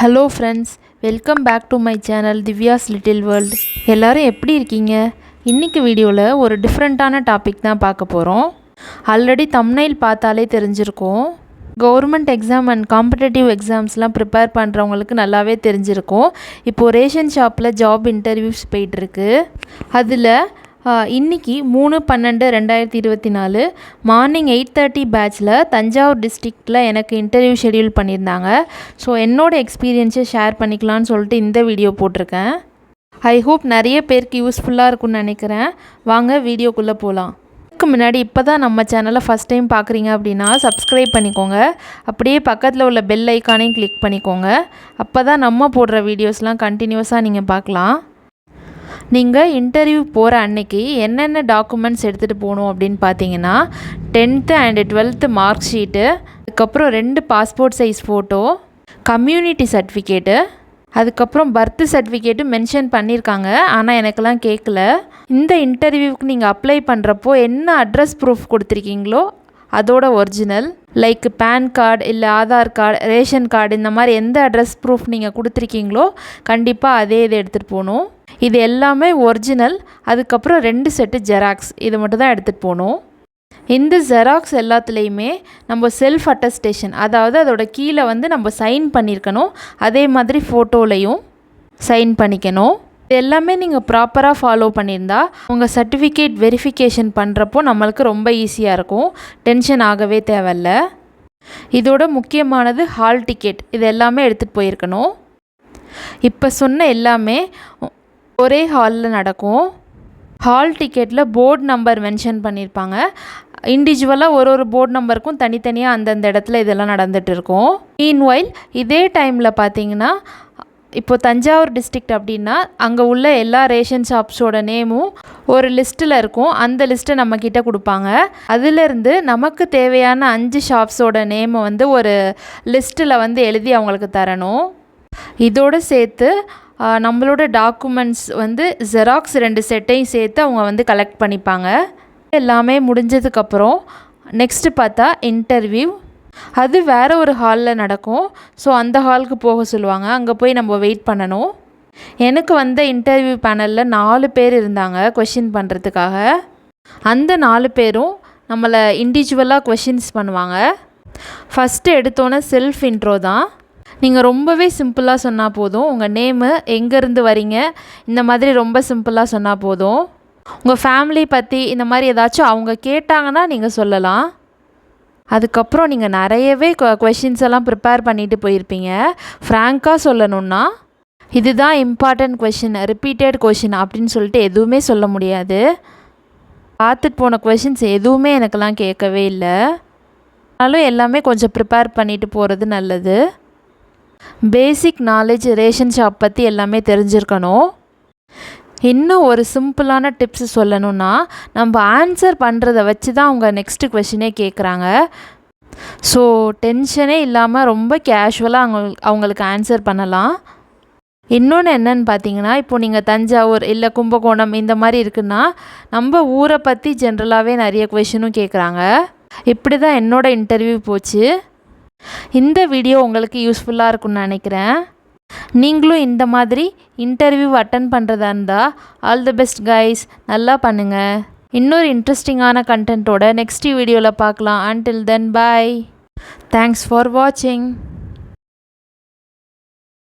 Hello friends welcome back to my channel Divya's little world எல்லோரும் எப்படி இருக்கீங்க? இன்றைக்கி வீடியோவில் ஒரு டிஃப்ரெண்ட்டான டாபிக் தான் பார்க்க போகிறோம் ஆல்ரெடி தம்னைல் பார்த்தாலே தெரிஞ்சிருக்கும். கவர்மெண்ட் எக்ஸாம் அண்ட் காம்படேட்டிவ் எக்ஸாம்ஸ்லாம் ப்ரிப்பேர் பண்ணுறவங்களுக்கு நல்லாவே தெரிஞ்சிருக்கும். இப்போது ரேஷன் ஷாப்பில் ஜாப் இன்டர்வியூஸ் போயிட்டுருக்கு அதில் இன்னைக்கு மூணு பன்னெண்டு ரெண்டாயிரத்தி இருபத்தி நாலு மார்னிங் எயிட் தேர்ட்டி பேட்ச்சில் தஞ்சாவூர் டிஸ்ட்ரிக்டில் எனக்கு இன்டர்வியூ ஷெடியூல் பண்ணியிருந்தாங்க. ஸோ என்னோடய எக்ஸ்பீரியன்ஸை ஷேர் பண்ணிக்கலான்னு சொல்லிட்டு இந்த வீடியோ போட்டிருக்கேன். ஐ ஹோப் நிறைய பேருக்கு யூஸ்ஃபுல்லாக இருக்கும்னு நினைக்கிறேன். வாங்க வீடியோக்குள்ளே போகலாம் அதுக்கு முன்னாடி இப்போ தான் நம்ம சேனலை ஃபஸ்ட் டைம் பார்க்குறீங்க அப்படின்னா சப்ஸ்கிரைப் பண்ணிக்கோங்க. அப்படியே பக்கத்தில் உள்ள பெல் ஐக்கானையும் கிளிக் பண்ணிக்கோங்க. அப்போ தான் நம்ம போடுற வீடியோஸ்லாம் கண்டினியூஸாக நீங்கள் பார்க்கலாம். நீங்கள் இன்டர்வியூ போகிற அன்னைக்கு என்னென்ன டாக்குமெண்ட்ஸ் எடுத்துகிட்டு போகணும் அப்படின்னு பார்த்தீங்கன்னா tenth and twelfth mark sheet அதுக்கப்புறம் ரெண்டு passport size photo community certificate அதுக்கப்புறம் பர்த் சர்டிஃபிகேட்டு மென்ஷன் பண்ணியிருக்காங்க ஆனால் எனக்கெல்லாம் கேட்கல இந்த இன்டர்வியூவுக்கு நீங்கள் அப்ளை பண்ணுறப்போ என்ன அட்ரஸ் ப்ரூஃப் கொடுத்துருக்கீங்களோ அதோட ஒரிஜினல் லைக் பேன் கார்டு இல்லை ஆதார் கார்டு ரேஷன் கார்டு இந்த மாதிரி எந்த அட்ரஸ் ப்ரூஃப் நீங்கள் கொடுத்துருக்கீங்களோ கண்டிப்பாக அதே இதை எடுத்துகிட்டு போகணும். இது எல்லாமே ஒரிஜினல் அதுக்கப்புறம் ரெண்டு செட்டு ஜெராக்ஸ் இது மட்டும் தான் எடுத்துகிட்டு போகணும் இந்த ஜெராக்ஸ் எல்லாத்துலேயுமே நம்ம செல்ஃப் அட்டஸ்டேஷன் அதாவது அதோட கீழே வந்து நம்ம சைன் பண்ணியிருக்கணும் அதே மாதிரி ஃபோட்டோலையும் சைன் பண்ணிக்கணும். இது எல்லாமே நீங்கள் ப்ராப்பராக ஃபாலோ பண்ணியிருந்தா உங்கள் சர்டிஃபிகேட் வெரிஃபிகேஷன் பண்ணுறப்போ நம்மளுக்கு ரொம்ப ஈஸியாக இருக்கும். டென்ஷன் ஆகவே தேவையில்ல. இதோட முக்கியமானது ஹால் டிக்கெட் இது எல்லாமே எடுத்துகிட்டு போயிருக்கணும். இப்போ சொன்ன எல்லாமே ஒரே ஹாலில் நடக்கும். ஹால் டிக்கெட்டில் போர்டு நம்பர் மென்ஷன் பண்ணியிருப்பாங்க இண்டிவிஜுவலாக ஒரு ஒரு போர்டு நம்பருக்கும் தனித்தனியாக அந்தந்த இடத்துல இதெல்லாம் நடந்துகிட்டு இருக்கும். மீன்வைல் இதே டைமில் பார்த்தீங்கன்னா இப்போ தஞ்சாவூர் டிஸ்ட்ரிக்ட் அப்படின்னா அங்கே உள்ள எல்லா ரேஷன் ஷாப்ஸோட நேமும் ஒரு லிஸ்ட்டில் இருக்கும். அந்த லிஸ்ட்டை நம்மக்கிட்ட கொடுப்பாங்க. அதிலிருந்து நமக்கு தேவையான அஞ்சு ஷாப்ஸோட நேமை வந்து ஒரு லிஸ்ட்டில் வந்து எழுதி அவங்களுக்கு தரணும். இதோடு சேர்த்து நம்மளோட டாக்குமெண்ட்ஸ் வந்து ஜெராக்ஸ் ரெண்டு செட்டையும் சேர்த்து அவங்க வந்து கலெக்ட் பண்ணிப்பாங்க. எல்லாமே முடிஞ்சதுக்கப்புறம் நெக்ஸ்ட்டு பார்த்தா இன்டர்வியூ அது வேறு ஒரு ஹாலில் நடக்கும். ஸோ அந்த ஹாலுக்கு போக சொல்லுவாங்க. அங்கே போய் நம்ம வெயிட் பண்ணணும். எனக்கு வந்த இன்டர்வியூ பேனலில் நாலு பேர் இருந்தாங்க கொஷின் பண்ணுறதுக்காக அந்த நாலு பேரும் நம்மளை இண்டிவிஜுவலாக கொஷின்ஸ் பண்ணுவாங்க. ஃபஸ்ட்டு எடுத்தோன்னே செல்ஃப் இன்ட்ரோ தான். நீங்கள் ரொம்பவே சிம்பிளாக சொன்னால் போதும். உங்கள் நேமு எங்கேருந்து வரீங்க? இந்த மாதிரி ரொம்ப சிம்பிளாக சொன்னால் போதும். உங்கள் ஃபேமிலி பற்றி இந்த மாதிரி ஏதாச்சும் அவங்க கேட்டாங்கன்னா நீங்கள் சொல்லலாம். அதுக்கப்புறம் நீங்கள் நிறையவே கொஷின்ஸ் எல்லாம் ப்ரிப்பேர் பண்ணிட்டு போயிருப்பீங்க. ஃப்ராங்காக சொல்லணுன்னா இதுதான் இம்பார்ட்டண்ட் கொஷின் ரிப்பீட்டட் கொஷின் அப்படின்னு சொல்லிட்டு எதுவுமே சொல்ல முடியாது. பார்த்துட்டு போன கொஷின்ஸ் எதுவுமே எனக்கெல்லாம் கேட்கவே இல்லை. ஆனாலும் எல்லாமே கொஞ்சம் ப்ரிப்பேர் பண்ணிட்டு போகிறது நல்லது. பேசிக் நாலேஜ் ரேஷன் ஷாப் பற்றி எல்லாமே தெரிஞ்சிருக்கணும். இன்னும் ஒரு சிம்பிளான டிப்ஸ் சொல்லணுன்னா நம்ம ஆன்சர் பண்ணுறத வச்சு தான் அவங்க நெக்ஸ்ட்டு கொஷினே கேட்குறாங்க ஸோ டென்ஷனே இல்லாமல் ரொம்ப கேஷுவலாக அவங்க அவங்களுக்கு ஆன்சர் பண்ணலாம். இன்னொன்று என்னன்னு பார்த்தீங்கன்னா இப்போ நீங்கள் தஞ்சாவூர் இல்லை கும்பகோணம் இந்த மாதிரி இருக்குன்னா நம்ம ஊரை பற்றி ஜென்ரலாகவே நிறைய கொஷினும் கேட்குறாங்க இப்படி தான் என்னோடய இன்டர்வியூ போச்சு. இந்த வீடியோ உங்களுக்கு யூஸ்ஃபுல்லாக இருக்கும்னு நினைக்கிறேன். நீங்களும் இந்த மாதிரி இன்டர்வியூ அட்டன் பண்ணுறதா இருந்தால் ஆல் தி பெஸ்ட் கைஸ் நல்லா பண்ணுங்கள் இன்னொரு இன்ட்ரெஸ்டிங்கான கண்டென்ட்டோட நெக்ஸ்ட் வீடியோவில் பார்க்கலாம். Until then bye thanks for வாட்சிங்